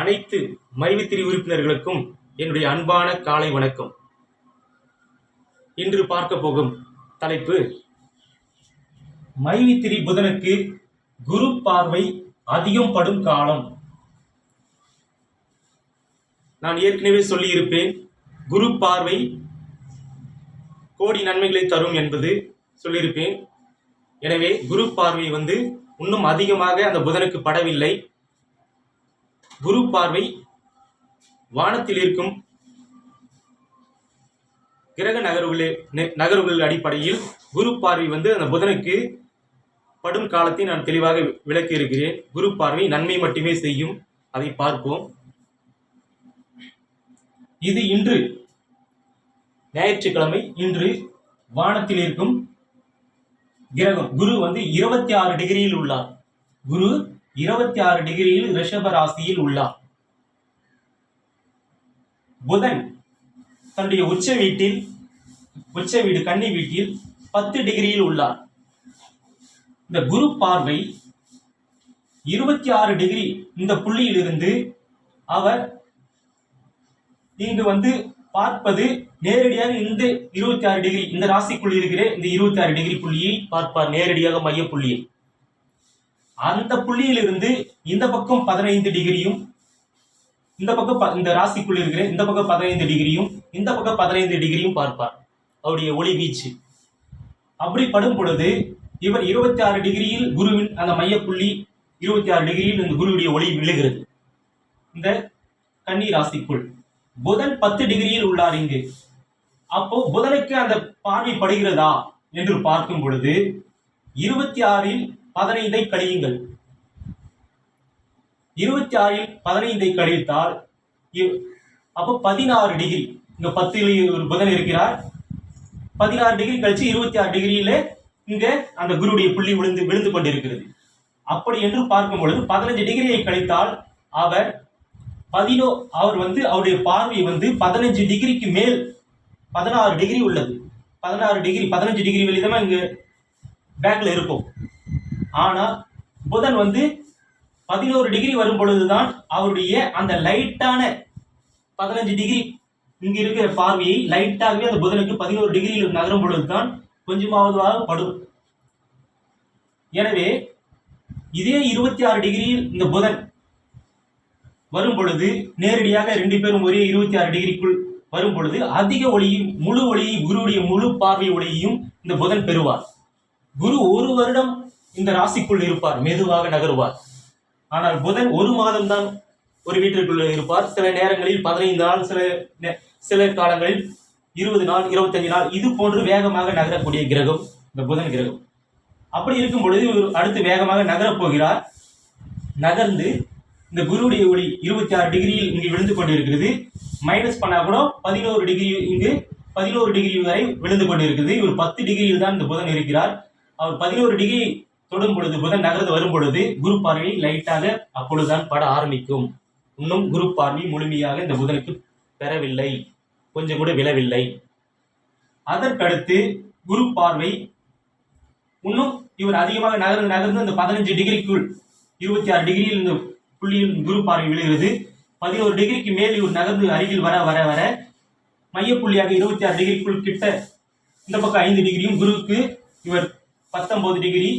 அனைத்து மைவித்திரி உறுப்பினர்களுக்கும் என்னுடைய அன்பான காலை வணக்கம். இன்று பார்க்க போகும் தலைப்பு மைவித்திரி புதனுக்கு குரு பார்வை அதிகம் படும் காலம். நான் ஏற்கனவே சொல்லியிருப்பேன் குரு பார்வை கோடி நன்மைகளை தரும் என்பது சொல்லியிருப்பேன். எனவே குரு பார்வை வந்து இன்னும் அதிகமாக அந்த புதனுக்கு படவில்லை. குரு பார்வை வானத்தில் இருக்கும் கிரக நகர்வுகளே நகர்வுகள் அடிப்படையில் குரு பார்வை வந்து அந்த புதனுக்கு படும் காலத்தை நான் தெளிவாக விளக்கி இருக்கிறேன். குரு பார்வை நன்மை மட்டுமே செய்யும். அதை பார்ப்போம். இது இன்று ஞாயிற்றுக்கிழமை இன்று வானத்தில் இருக்கும் கிரகம். குரு வந்து இருபத்தி ஆறு டிகிரியில் உள்ளார். குரு இருபத்தி ஆறு டிகிரியில் ரிஷப ராசியில் உள்ளார். புதன் தன்னுடைய உச்ச வீட்டில் உச்ச வீடு கன்னி வீட்டில் பத்து டிகிரியில் உள்ளார். இந்த குரு பார்வை இருபத்தி ஆறு டிகிரி இந்த புள்ளியிலிருந்து அவர் இங்கு வந்து பார்ப்பது நேரடியாக இந்த இருபத்தி ஆறு டிகிரி இந்த ராசிக்குள் இருக்கிற இந்த இருபத்தி ஆறு டிகிரி புள்ளியை பார்ப்பார் நேரடியாக மைய புள்ளியை அந்த புள்ளியிலிருந்து இந்த பக்கம் பதினைந்து டிகிரியும் இந்த பக்கம் ப- இந்த ராசிக்குள் இருக்கிற இந்த பக்கம் பதினைந்து டிகிரியும் இந்த பக்கம் பதினைந்து டிகிரியும் பார்ப்பார். அவருடைய ஒளி வீச்சு. அப்படி படும் பொழுது இவர் இருபத்தி ஆறு டிகிரியில் குருவின் அந்த மையப்புள்ளி இருபத்தி ஆறு டிகிரியில் இந்த குருவுடைய ஒளி விழுகிறது. இந்த கன்னி ராசிக்குள். புதன் பத்து டிகிரியில் உள்ளார் இங்கு. அப்போ புதனுக்கு அந்த பார்வை படுகிறதா என்று பார்க்கும் பொழுது இருபத்தி ஆறில் பதினைந்தை கழியுங்கள் இருபத்தி ஆறில் பதினைந்தை கழித்தால் அப்போ பதினாறு டிகிரி. இங்க பத்துல ஒரு புதன் இருக்கிறார். பதினாறு டிகிரி கழிச்சு இருபத்தி ஆறு டிகிரியில இங்க அந்த குருவுடைய புள்ளி விழுந்து விழுந்து கொண்டிருக்கிறது. அப்படி என்று பார்க்கும் பொழுது பதினஞ்சு டிகிரியை கழித்தால் அவர் பதினோ அவர் வந்து அவருடைய பார்வை வந்து பதினஞ்சு டிகிரிக்கு மேல் பதினாறு டிகிரி உள்ளது. பதினாறு டிகிரி பதினஞ்சு டிகிரி வெளிதமா இங்க பேக்ல இருக்கும். ஆனால் புதன் வந்து பதினோரு டிகிரி வரும் பொழுதுதான் அவருடைய அந்த லைட்டான பதினஞ்சு டிகிரி இங்க இருக்கிற பார்வையை லைட்டாகவே அந்த புதனுக்கு பதினோரு டிகிரியில் நகரும் பொழுதுதான் கொஞ்சமாவதாக படும். எனவே இதே இருபத்தி ஆறு டிகிரியில் இந்த புதன் வரும் பொழுது நேரடியாக ரெண்டு பேரும் ஒரே இருபத்தி ஆறு டிகிரிக்குள் வரும் பொழுது அதிக ஒளியும் முழு ஒளியை குருவுடைய முழு பார்வை ஒளியையும் இந்த புதன் பெறுவார். குரு ஒரு வருடம் இந்த ராசிக்குள் இருப்பார் மெதுவாக நகருவார். ஆனால் புதன் ஒரு மாதம் தான் ஒரு வீட்டிற்குள் இருப்பார். சில நேரங்களில் பதினைந்து நாள் சில நே- சில காலங்களில் இருபது நாள் இருபத்தஞ்சு நாள் இது போன்று வேகமாக நகரக்கூடிய கிரகம் இந்த புதன் கிரகம். அப்படி இருக்கும் பொழுது இவர் அடுத்து வேகமாக நகரப் போகிறார். நகர்ந்து இந்த குருவுடைய ஒளி இருபத்தி ஆறு டிகிரியில் இங்கு விழுந்து கொண்டிருக்கிறது. மைனஸ் பண்ணா கூட பதினோரு டிகிரி இங்கு பதினோரு டிகிரி வரை விழுந்து கொண்டிருக்கிறது. இவர் பத்து டிகிரியில் தான் இந்த புதன் இருக்கிறார். அவர் பதினோரு டிகிரி தொடும் பொழுது புதன் நகர்ந்து வரும் பொழுது குரு பார்வை லைட்டாக அப்பொழுதுதான் பட ஆரம்பிக்கும். இன்னும் குரு பார்வை முழுமையாக இந்த புதனுக்கு பெறவில்லை. கொஞ்சம் கூட விழவில்லை. அதற்கடுத்து குரு பார்வை இன்னும் இவர் அதிகமாக நகர்ந்து நகர்ந்து அந்த பதினஞ்சு டிகிரிக்குள் இருபத்தி ஆறு டிகிரியில் இந்த புள்ளியில் குரு பார்வை விழுகிறது. பதினோரு டிகிரிக்கு மேல் இவர் நகர்ந்து அருகில் வர வர வர மையப்புள்ளியாக இருபத்தி ஆறு டிகிரிக்குள் கிட்ட இந்த பக்கம் ஐந்து டிகிரியும் குருவுக்கு இவர் பத்தொன்பது டிகிரி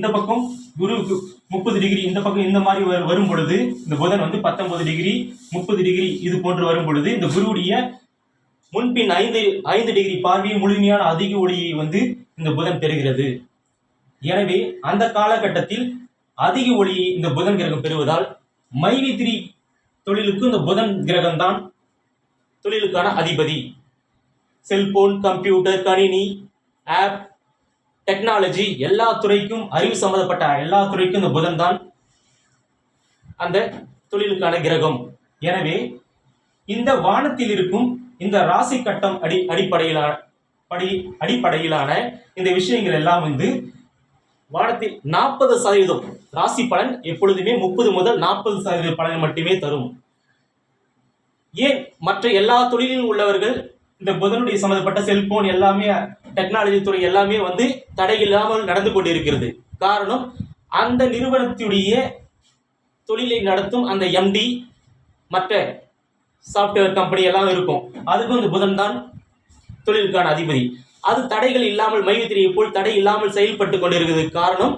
இந்த பக்கம் குருவுக்கு முப்பது டிகிரி இந்த பக்கம் இந்த மாதிரி வரும் பொழுது இந்த புதன் வந்து பத்தொன்பது டிகிரி முப்பது டிகிரி இது போன்று வரும் பொழுது இந்த குருவுடைய முன்பின் ஐந்து ஐந்து டிகிரி பார்வையின் முழுமையான அதிக ஒளியை வந்து இந்த புதன் பெறுகிறது. எனவே அந்த காலகட்டத்தில் அதிக ஒளியை இந்த புதன் கிரகம் பெறுவதால் மைவித்திரி தொழிலுக்கு இந்த புதன் கிரகம் தான் தொழிலுக்கான அதிபதி. செல்போன் கம்ப்யூட்டர் கணினி ஆப் டெக்னாலஜி எல்லா துறைக்கும் அறிவு சம்பந்தப்பட்ட எல்லா துறைக்கும் இந்த புதன் தான் அந்த தொழிலுக்கான கிரகம். எனவே இந்த வானத்தில் இருக்கும் இந்த ராசி கட்டம் அடி அடிப்படையிலான படி அடிப்படையிலான இந்த விஷயங்கள் எல்லாம் வந்து வானத்தில் நாற்பது சதவீதம் ராசி பலன் எப்பொழுதுமே முப்பது முதல் நாற்பது சதவீத பலன் மட்டுமே தரும். ஏன் மற்ற எல்லா தொழிலில் உள்ளவர்கள் இந்த புதனுடைய சம்பந்தப்பட்ட செல்போன் எல்லாமே டெக்னாலஜி துறை எல்லாமே வந்து தடையில்லாமல் நடந்து கொண்டிருக்கிறது. காரணம் அந்த நிறுவனத்துடைய தொழிலை நடத்தும் அந்த எம்டி மற்ற சாஃப்ட்வேர் கம்பெனி எல்லாம் இருக்கும். அதுக்கும் இந்த புதன் தான் தொழிலுக்கான அதிபதி. அது தடைகள் இல்லாமல் மைவித்திரியை போல் தடை இல்லாமல் செயல்பட்டு கொண்டிருக்கிறது. காரணம்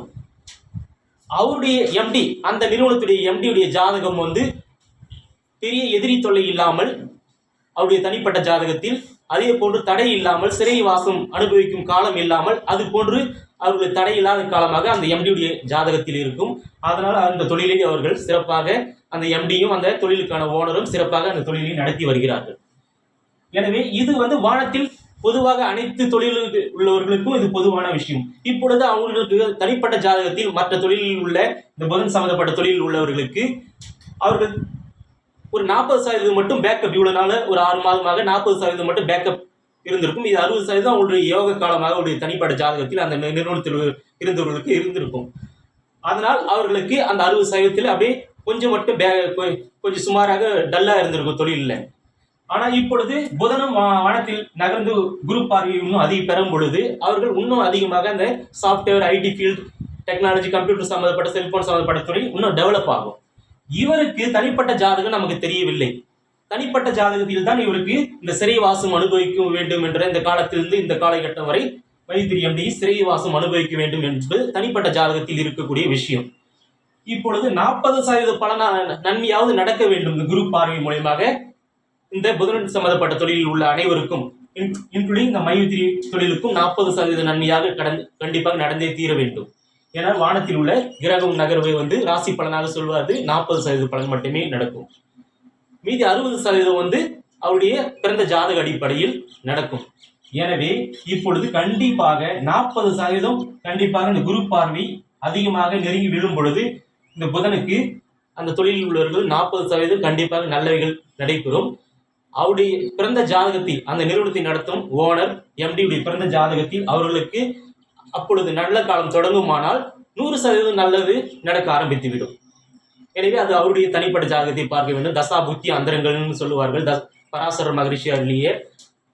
அவருடைய எம்டி அந்த நிறுவனத்துடைய எம்டியுடைய ஜாதகம் வந்து பெரிய எதிரி தொல்லை இல்லாமல் அவருடைய தனிப்பட்ட ஜாதகத்தில் அதே போன்று தடை இல்லாமல் சிறைவாசம் அனுபவிக்கும் காலம் இல்லாமல் அது போன்று அவர்கள் தடை இல்லாத காலமாக அந்த எம்டியுடைய ஜாதகத்தில் இருக்கும். அதனால் அந்த தொழிலை அவர்கள் சிறப்பாக அந்த எம்டியும் அந்த தொழிலுக்கான ஓனரும் சிறப்பாக அந்த தொழிலை நடத்தி வருகிறார்கள். எனவே இது வந்து வானத்தில் பொதுவாக அனைத்து தொழிலுக்கு உள்ளவர்களுக்கும் இது பொதுவான விஷயம். இப்பொழுது அவங்களுக்கு தனிப்பட்ட ஜாதகத்தில் மற்ற தொழிலில் உள்ள இந்த புதன் சம்பந்தப்பட்ட தொழிலில் உள்ளவர்களுக்கு அவர்கள் ஒரு நாற்பது சதவீதம் மட்டும் பேக்கப் இவ்வளோ நாள் ஒரு ஆறு மாதமாக நாற்பது சதவீதம் மட்டும் பேக்கப் இருந்திருக்கும். இது அறுபது சதவீதம் அவங்களுடைய யோக காலமாக அவருடைய தனிப்பட்ட ஜாதகத்தில் அந்த நிறுவனத்தில் இருந்தவர்களுக்கு இருந்திருக்கும். அதனால் அவர்களுக்கு அந்த அறுபது சதவீதத்தில் அப்படியே கொஞ்சம் மட்டும் பே கொ- கொஞ்சம் சுமாராக டல்லாக இருந்திருக்கும் தொழிலில். ஆனால் இப்பொழுது புதனும் வானத்தில் நகர்ந்து குரு பார்வை இன்னும் அதிகம் பெறும் பொழுது அவர்கள் இன்னும் அதிகமாக அந்த software IT field technology computer சம்மந்தப்பட்ட செல்ஃபோன் சம்மந்தப்பட்ட துறை இன்னும் டெவலப் ஆகும். இவருக்கு தனிப்பட்ட ஜாதகம் நமக்கு தெரியவில்லை. தனிப்பட்ட ஜாதகத்தில் தான் இவருக்கு இந்த சிறை வாசம் அனுபவிக்க வேண்டும் என்ற இந்த காலத்திலிருந்து இந்த காலகட்டம் வரை மைத்திரி எம்டி சிறைவாசம் அனுபவிக்க வேண்டும் என்பது தனிப்பட்ட ஜாதகத்தில் இருக்கக்கூடிய விஷயம். இப்பொழுது நாற்பது சதவீத பலனா நன்மையாவது நடக்க வேண்டும் இந்த குரு பார்வை மூலியமாக. இந்த புதன் சம்பந்தப்பட்ட தொழிலில் உள்ள அனைவருக்கும் இன்க்ளூடிங் இந்த மைத்திரி தொழிலுக்கும் நாற்பது சதவீத நன்மையாக கடந்து கண்டிப்பாக நடந்தே தீர வேண்டும். ஏன்னா வானத்தில் உள்ள கிரகம் நகர்வை வந்து ராசி பலனாக சொல்வது நாற்பது சதவீத பலன் மட்டுமே நடக்கும். மீதி அறுபது சதவீதம் வந்து அவருடைய பிறந்த ஜாதக அடிப்படையில் நடக்கும். எனவே இப்பொழுது கண்டிப்பாக நாற்பது சதவீதம் கண்டிப்பாக இந்த குரு பார்வை அதிகமாக நெருங்கி விழும் பொழுது இந்த புதனுக்கு அந்த தொழிலில் உள்ளவர்கள் நாற்பது சதவீதம் கண்டிப்பாக நல்லவைகள் நடைபெறும். அவருடைய பிறந்த ஜாதகத்தில் அந்த நிறுவனத்தை நடத்தும் ஓனர் எம்டியுடைய பிறந்த ஜாதகத்தில் அவர்களுக்கு அப்பொழுது நல்ல காலம் தொடங்குமானால் நூறு சதவீதம் நல்லது நடக்க ஆரம்பித்துவிடும். எனவே அது அவருடைய தனிப்பட்ட ஜாதகத்தை பார்க்க வேண்டும். தசா புத்தி அந்தரங்கள்னு சொல்லுவார்கள். தஸ் பராசர மகரிஷி அருளியே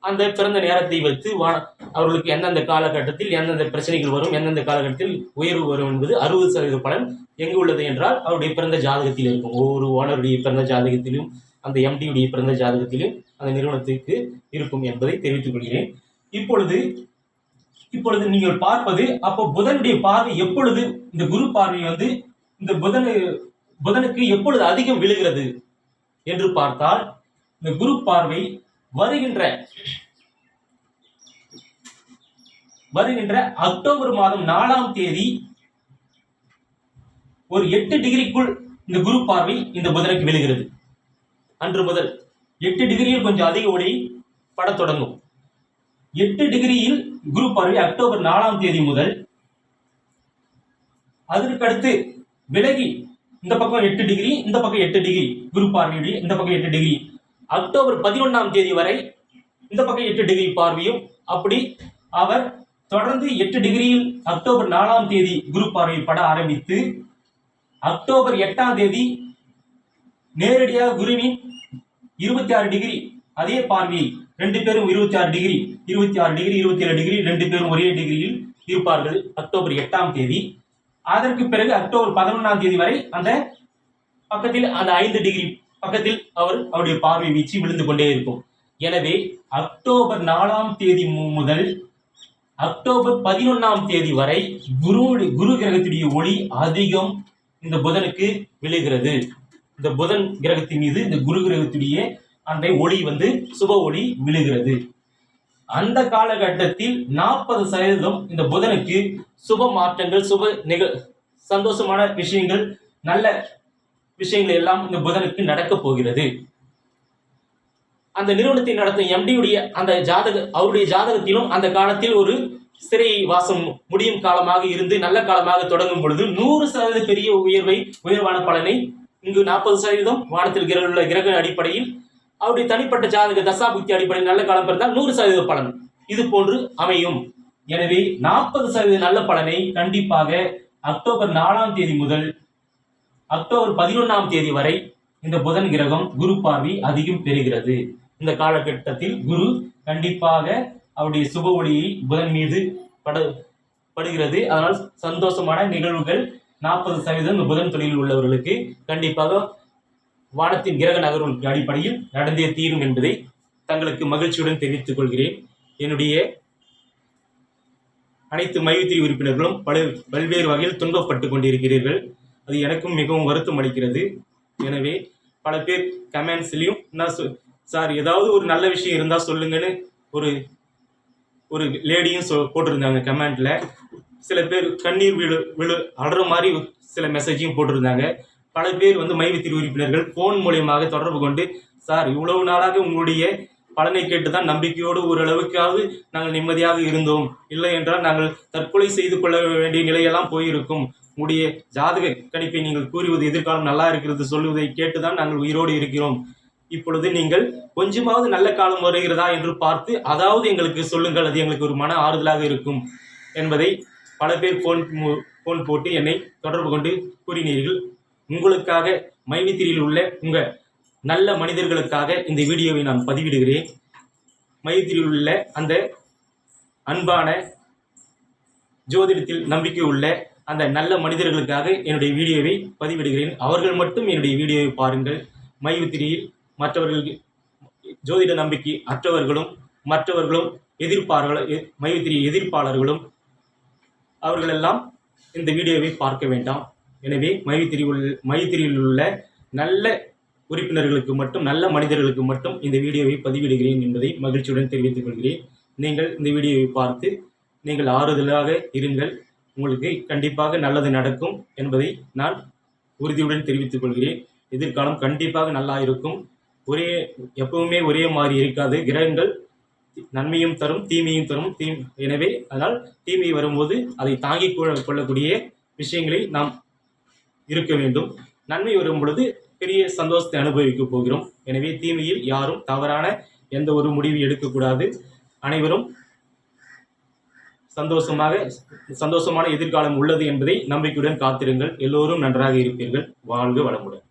அந்த பிறந்த நேரத்தை வைத்து வா அவர்களுக்கு எந்தெந்த காலகட்டத்தில் எந்தெந்த பிரச்சனைகள் வரும் எந்தெந்த காலகட்டத்தில் உயர்வு வரும் என்பது அறுபது சதவீத பலன் எங்கு உள்ளது என்றால் அவருடைய பிறந்த ஜாதகத்தில் இருக்கும். ஒவ்வொரு ஓனருடைய பிறந்த ஜாதகத்திலும் அந்த எம்டியுடைய பிறந்த ஜாதகத்திலும் அந்த நிறுவனத்துக்கு இருக்கும் என்பதை தெரிவித்துக் கொள்கிறேன். இப்பொழுது இப்பொழுது நீங்கள் பார்ப்பது அப்போ புதனுடைய பார்வை எப்பொழுது இந்த குரு பார்வை வந்து இந்த புதனு புதனுக்கு எப்பொழுது அதிகம் விழுகிறது என்று பார்த்தால் இந்த குரு பார்வை வருகின்ற வருகின்ற அக்டோபர் மாதம் நாலாம் தேதி ஒரு எட்டு டிகிரிக்குள் இந்த குரு பார்வை இந்த புதனுக்கு விழுகிறது. அன்று முதல் எட்டு டிகிரியில் கொஞ்சம் அதிக ஒளி படத் தொடங்கும். எட்டு டிகிரியில் குரு பார்வை அக்டோபர் நாலாம் தேதி முதல் அதற்கடுத்து விலகி இந்த பக்கம் எட்டு டிகிரி இந்த பக்கம் எட்டு டிகிரி குரு பார்வையுடைய இந்த பக்கம் எட்டு டிகிரி. அக்டோபர் பதினொன்றாம் தேதி வரை இந்த பக்கம் எட்டு டிகிரி பார்வையும் அப்படி அவர் தொடர்ந்து எட்டு டிகிரியில் அக்டோபர் நாலாம் தேதி குரு பார்வை பட ஆரம்பித்து அக்டோபர் எட்டாம் தேதி நேரடியாக குருவின் இருபத்தி ஆறு டிகிரி அதே பார்வையை ரெண்டு பேரும் இருபத்தி ஆறு டிகிரி இருபத்தி ஆறு டிகிரி இருபத்தி ஏழு டிகிரி ரெண்டு பேரும் ஒரே டிகிரியில் இருப்பார்கள் அக்டோபர் எட்டாம் தேதி. அதற்கு பிறகு அக்டோபர் பதினொன்றாம் தேதி வரை அந்த பக்கத்தில் அந்த ஐந்து டிகிரி பக்கத்தில் அவர் அவருடைய பார்வை வீச்சு விழுந்து கொண்டே இருக்கும். எனவே அக்டோபர் நாலாம் தேதி மு- முதல் அக்டோபர் பதினொன்றாம் தேதி வரை குரு குரு கிரகத்துடைய ஒளி அதிகம் இந்த புதனுக்கு விழுகிறது. இந்த புதன் கிரகத்தின் மீது இந்த குரு கிரகத்துடைய அந்த ஒளி வந்து சுப ஒளி விழுகிறது அந்த காலகட்டத்தில் நாற்பது சதவீதம் இந்த புதனுக்கு சுப மாற்றங்கள் சுப நிக சந்தோஷமான விஷயங்கள் நல்ல விஷயங்கள் எல்லாம் இந்த புதனுக்கு நடக்கப் போகிறது. அந்த நிறுவனத்தை நடத்தும் எம்டியுடைய அந்த ஜாதக அவருடைய ஜாதகத்திலும் அந்த காலத்தில் ஒரு சிறை வாசம் முடியும் காலமாக இருந்து நல்ல காலமாக தொடங்கும் பொழுது நூறு சதவீத பெரிய உயர்வை உயர்வான பலனை இங்கு நாற்பது சதவீதம் வானத்தில் கிரக உள்ள கிரக அடிப்படையில் அவருடைய தனிப்பட்ட ஜாதக தசாபுக்தி அடிப்படையில் நல்ல காலம் பிறந்தால் நூறு சதவீத பலன். இது போன்று அமையும். எனவே நாற்பது சதவீத நல்ல பலனை கண்டிப்பாக அக்டோபர் நாலாம் தேதி முதல் அக்டோபர் பதினொன்றாம் தேதி வரை இந்த புதன் கிரகம் குரு பார்வை அதிகம் பெறுகிறது. இந்த காலகட்டத்தில் குரு கண்டிப்பாக அவருடைய சுப ஒளியை புதன் மீது பட படுகிறது. அதனால் சந்தோஷமான நிகழ்வுகள் நாற்பது சதவீதம் இந்த புதன் தொழிலில் உள்ளவர்களுக்கு கண்டிப்பாக வானத்தின் கிரக நகர்வு அடிப்படையில் நடந்தே தீரும் என்பதை தங்களுக்கு மகிழ்ச்சியுடன் தெரிவித்துக் கொள்கிறேன். என்னுடைய அனைத்து மையத்திரி உறுப்பினர்களும் பல பல்வேறு வகையில் துன்பப்பட்டு கொண்டிருக்கிறீர்கள். அது எனக்கும் மிகவும் வருத்தம் அளிக்கிறது. எனவே பல பேர் கமெண்ட்ஸ்லையும் நான் சொ- சார் ஏதாவது ஒரு நல்ல விஷயம் இருந்தால் சொல்லுங்கன்னு ஒரு ஒரு லேடியும் சொ போட்டிருந்தாங்க கமெண்டில் சில பேர் கண்ணீர் விழு விழு அழுற மாதிரி சில மெசேஜையும் போட்டிருந்தாங்க. பல பேர் வந்து மைவித்திரி உறுப்பினர்கள் ஃபோன் மூலியமாக தொடர்பு கொண்டு சார் இவ்வளவு நாளாக உங்களுடைய பலனை கேட்டு தான் நம்பிக்கையோடு ஓரளவுக்காவது நாங்கள் நிம்மதியாக இருந்தோம். இல்லை என்றால் நாங்கள் தற்கொலை செய்து கொள்ள வேண்டிய நிலையெல்லாம் போயிருக்கும். உங்களுடைய ஜாதக கணிப்பை நீங்கள் கூறுவது எதிர்காலம் நல்லா இருக்கிறது சொல்லுவதை கேட்டுதான் நாங்கள் உயிரோடு இருக்கிறோம். இப்பொழுது நீங்கள் கொஞ்சமாவது நல்ல காலம் வருகிறதா என்று பார்த்து அதாவது எங்களுக்கு சொல்லுங்கள் அது எங்களுக்கு ஒரு மன ஆறுதலாக இருக்கும் என்பதை பல பேர் ஃபோன் ஃபோன் போட்டு என்னை தொடர்பு கொண்டு கூறினீர்கள். உங்களுக்காக மைவித்திரியில் உள்ள உங்க நல்ல மனிதர்களுக்காக இந்த வீடியோவை நான் பதிவிடுகிறேன். மைவித்திரியில் உள்ள அந்த அன்பான ஜோதிடத்தில் நம்பிக்கை உள்ள அந்த நல்ல மனிதர்களுக்காக என்னுடைய வீடியோவை பதிவிடுகிறேன். அவர்கள் மட்டும் என்னுடைய வீடியோவை பாருங்கள். மைவித்திரியில் மற்றவர்களுக்கு ஜோதிட நம்பிக்கை அற்றவர்களும் மற்றவர்களும் எதிர்ப்பார்கள் மைவித்திரி எதிர்ப்பாளர்களும் அவர்களெல்லாம் இந்த வீடியோவை பார்க்க வேண்டாம். எனவே மைத்திரியுள் மைத்திரியில் உள்ள நல்ல உறுப்பினர்களுக்கு மட்டும் நல்ல மனிதர்களுக்கு மட்டும் இந்த வீடியோவை பதிவிடுகிறேன் என்பதை மகிழ்ச்சியுடன் தெரிவித்துக் கொள்கிறேன். நீங்கள் இந்த வீடியோவை பார்த்து நீங்கள் ஆறுதலாக இருங்கள். உங்களுக்கு கண்டிப்பாக நல்லது நடக்கும் என்பதை நான் உறுதியுடன் தெரிவித்துக் கொள்கிறேன். எதிர்காலம் கண்டிப்பாக நல்லா இருக்கும். ஒரே எப்பவுமே ஒரே மாதிரி இருக்காது. கிரகங்கள் நன்மையும் தரும் தீமையும் தரும். தீ எனவே அதனால் தீமை வரும்போது அதை தாங்கிக் கொள்ளக்கூடிய விஷயங்களை நாம் இருக்க வேண்டும். நன்மை வரும் பொழுது பெரிய சந்தோஷத்தை அனுபவிக்க போகிறோம். எனவே தீமையில் யாரும் தவறான எந்த ஒரு முடிவு எடுக்கக்கூடாது. அனைவரும் சந்தோஷமாக சந்தோஷமான எதிர்காலம் உள்ளது என்பதை நம்பிக்கையுடன் காத்திருங்கள். எல்லோரும் நன்றாக இருப்பீர்கள். வாழ்க வளமுடன்.